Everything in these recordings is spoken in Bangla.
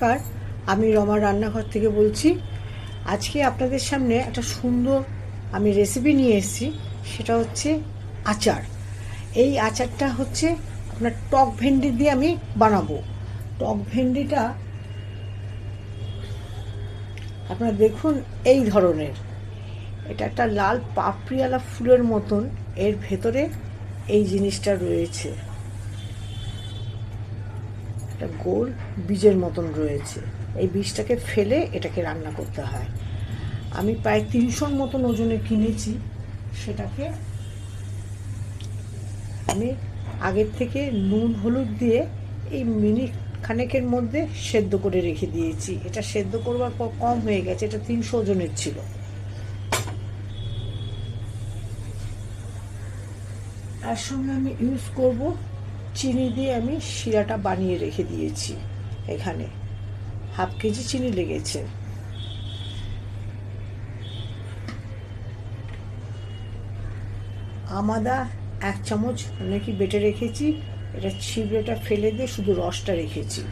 নমস্কার, আমি রমা রান্নাঘর থেকে বলছি। আজকে আপনাদের সামনে একটা সুন্দর আমি রেসিপি নিয়ে এসেছি, সেটা হচ্ছে আচার। এই আচারটা হচ্ছে আপনার টক ভেন্ডি দিয়ে আমি বানাবো। টক ভেন্ডিটা আপনারা দেখুন এই ধরনের। এটা একটা লাল পাপড়িওয়ালা ফুলের মতন, এর ভেতরে এই জিনিসটা রয়েছে। একটা গোল বীজের মতন রয়েছে। এই বীজটাকে ফেলে এটাকে রান্না করতে হয়। আমি প্রায় তিনশোর মতন ওজনে কিনেছি। সেটাকে আমি আগের থেকে নুন, হলুদ দিয়ে এই মিনিট খানেকের মধ্যে সেদ্ধ করে রেখে দিয়েছি। এটা সেদ্ধ করবার পর কম হয়ে গেছে, এটা তিনশো ওজনের ছিল। তার সঙ্গে আমি ইউজ করব চিনি দিয়ে আমি শিরাটা বানিয়ে রেখে দিয়েছি এখানে। হাফ কেজি চিনি লেগেছে। আমাদা এক চামচ নাকি বেটে রেখেছি। এটা ছিবড়েটা ফেলে দিয়ে শুধু রসটা রেখেছি।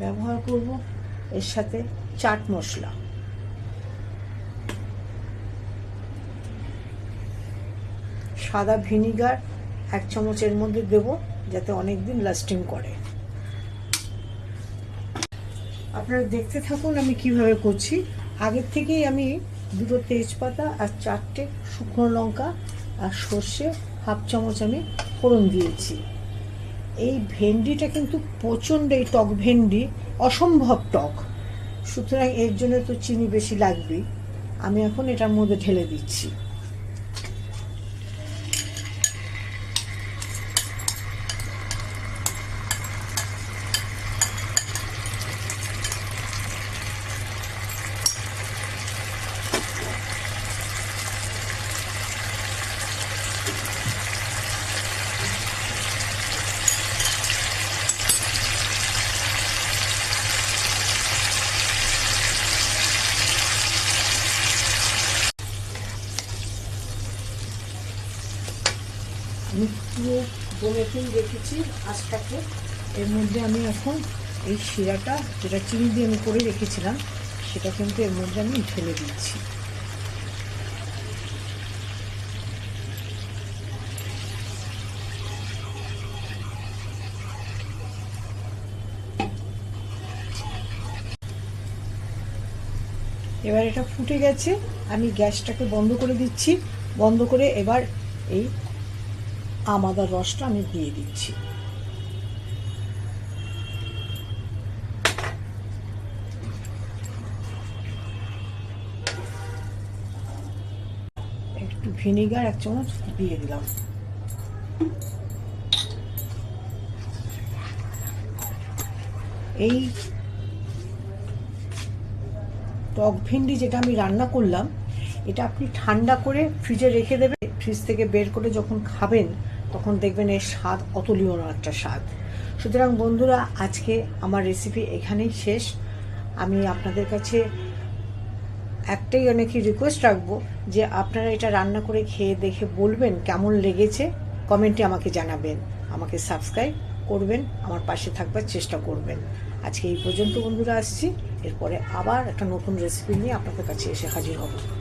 ব্যবহার করব এর সাথে চাট মশলা। সাদা ভিনিগার এক চামচের মধ্যে দেব, যাতে অনেক দিন লাস্টিং করে। আপনারা দেখতে থাকুন আমি কীভাবে করছি। আগের থেকেই আমি দুটো তেজপাতা আর চারটে শুকনো লঙ্কা আর সর্ষে হাফ চামচ আমি ফোড়ন দিয়েছি। এই ভেন্ডিটা কিন্তু প্রচণ্ড এই টক ভেন্ডি, অসম্ভব টক। সুতরাং এর জন্য তো চিনি বেশি লাগবেই। আমি এখন এটার মধ্যে ঢেলে দিচ্ছি। পুরো বনেতেই রেখেছি, আঁচটাকে। এর মধ্যে আমি এখন এই শিরাটা, যেটা চিনি দিয়ে আমি করে রেখেছিলাম, সেটা কিন্তু এর মধ্যে আমি ঢেলে দিচ্ছি। এবার এটা ফুটে গেছে, আমি গ্যাসটাকে বন্ধ করে দিচ্ছি। বন্ধ করে এবার এই আমাদার রসটা আমি দিয়ে দিচ্ছি। একটু ভিনিগার, এক চামচ দিয়ে দিলাম। এই টক ভেন্ডি যেটা আমি রান্না করলাম, এটা আপনি ঠান্ডা করে ফ্রিজে রেখে দেবেন। ফ্রিজ থেকে বের করে যখন খাবেন, তখন দেখবেন এর স্বাদ অতুলীয় একটা স্বাদ। সুতরাং বন্ধুরা, আজকে আমার রেসিপি এখানেই শেষ। আমি আপনাদের কাছে একটাই অনেকই রিকোয়েস্ট রাখব যে আপনারা এটা রান্না করে খেয়ে দেখে বলবেন কেমন লেগেছে। কমেন্টে আমাকে জানাবেন। আমাকে সাবস্ক্রাইব করবেন, আমার পাশে থাকবার চেষ্টা করবেন। আজকে এই পর্যন্ত বন্ধুরা আসছি। এরপরে আবার একটা নতুন রেসিপি নিয়ে আপনাদের কাছে এসে হাজির হব।